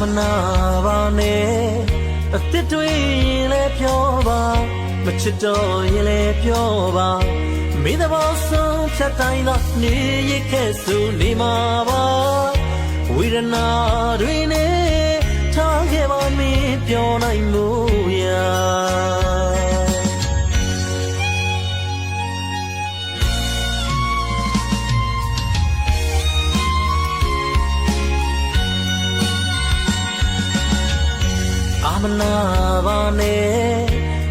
မနာပါနဲ့အစ်စ်တွေရင်လည်းပြောပါမချစ်တော့ရင်လည်းပြောပါမိသဘောဆုံးဖြတ်တိုင်းတော့နေရခဲ့ဆိုနေမှာပါဝေဒနာတွေနဲ့ မနာပါနဲ့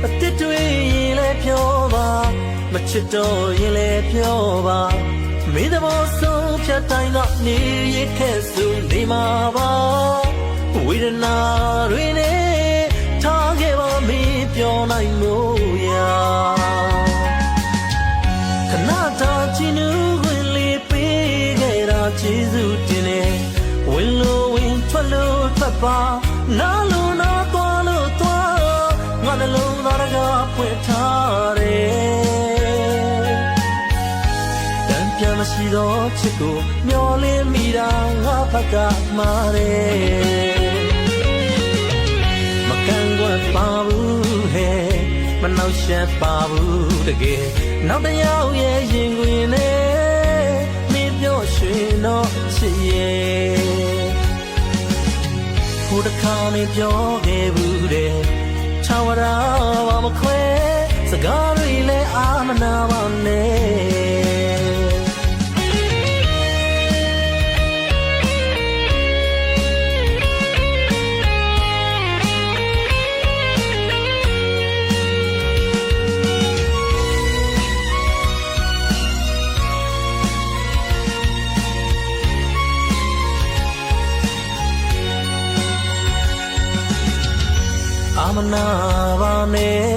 အစ်စ်တွေရင်လည်းပြောပါမချစ်တော့ရင်လည်းပြောပါမိသဘောဆုံးဖြတ်တိုင်းတော့နေရခဲ့ဆိုနေမှာပါဝေဒနာတွေနဲ့ထားခဲ့ပါမင်းပြောနိုင်လို့ရာခဏတာချင်သူဝင်လေးပေးခဲ့တာကျေးဇူးတင်တယ်ဝင်လို့ဝင်ထွက်လို့ထွက်ပါနားလို့ ဖွင့်ထားတယ်တန်ပြန်မရှိတော့ချစ်ကိုမျောလင်းမိတာငါဘက်ကမှားတယ်မကန်ကွယ်ပါဘူးဟဲ့မနှောက်ရှက်ပါဘူးတကယ်နောက်တစ်ယောက်ရဲ့ရင်ခွင်နဲ့မင်းပြောရွှင်တော့ချစ်ရဲ့ဟိုတစ်ခါနေပြောခဲ့ဘူးတဲ့ချ ဝရာဘာမခွဲစကားတွေလည်းအာမနာပါနဲ့ နာပါနဲ့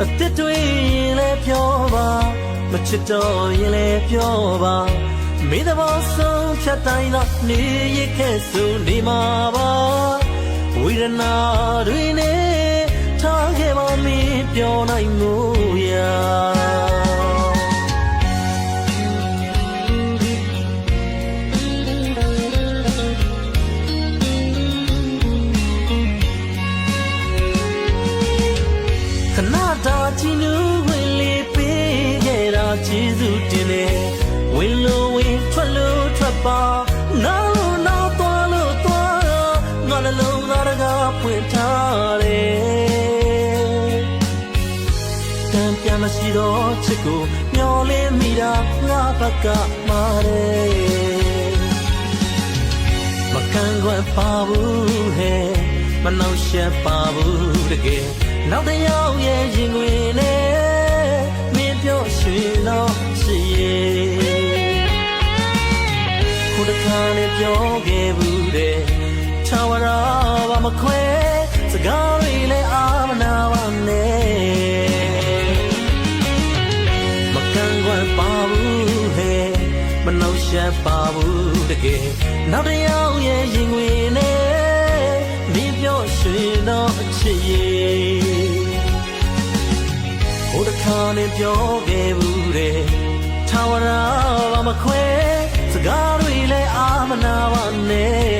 အစ်စ်တွေရင်လည်းပြောပါမချစ်တော့ရင်လည်းပြောပါမိသဘောဆုံးဖြတ်တိုင်းတော့နေရခဲ့ဆိုနေမှာပါဝေဒနာတွေနဲ့ထားခဲ့ပါမင်းပြောနိုင်လို့ ရာခဏတာချီနူးဝင်လေးပေးခဲ့တာကျေးဇူးတင်တယ်ဝင်လို့ဝင်ထွက်လို့ထွက်ပါနားလို့နားသွားလို့သွားငါနှလုံးသားကဖွင့်ထားတယ်တန်ပြန်မရှိတော့ချစ်ကိုမျောလင်းမိတာငါဘက်ကမှားတယ်မကန်ကွယ်ပါဘူးဟဲ့မနှောက်ရှက်ပါဘူးတကယ် နောက်တစ်ယောက်ရဲ့ရင်ခွင်နဲ့မင်းပြောရွှင်တော့ရှိရဲ့ခုတစ်ခါနဲ့ပြောခဲ့ဘူးတဲ့ချဝရာဘာမခွဲစကားတွေလည်းအာမနာပါနဲ့မကန်ကွယ်ပါဘူးဟဲ့မနှောက်ရှက်ပါဘူးတကယ်နောက်တစ်ယောက်ရဲ့ရင်ခွင်နဲ့မင်းပြောရွှင်တော့အချစ်ရဲ့ ခါနဲ့ပြောခဲ့ဘူးတဲ့ထာဝရဘာမခွဲစကားတွေလည်းအာမနာပါနဲ့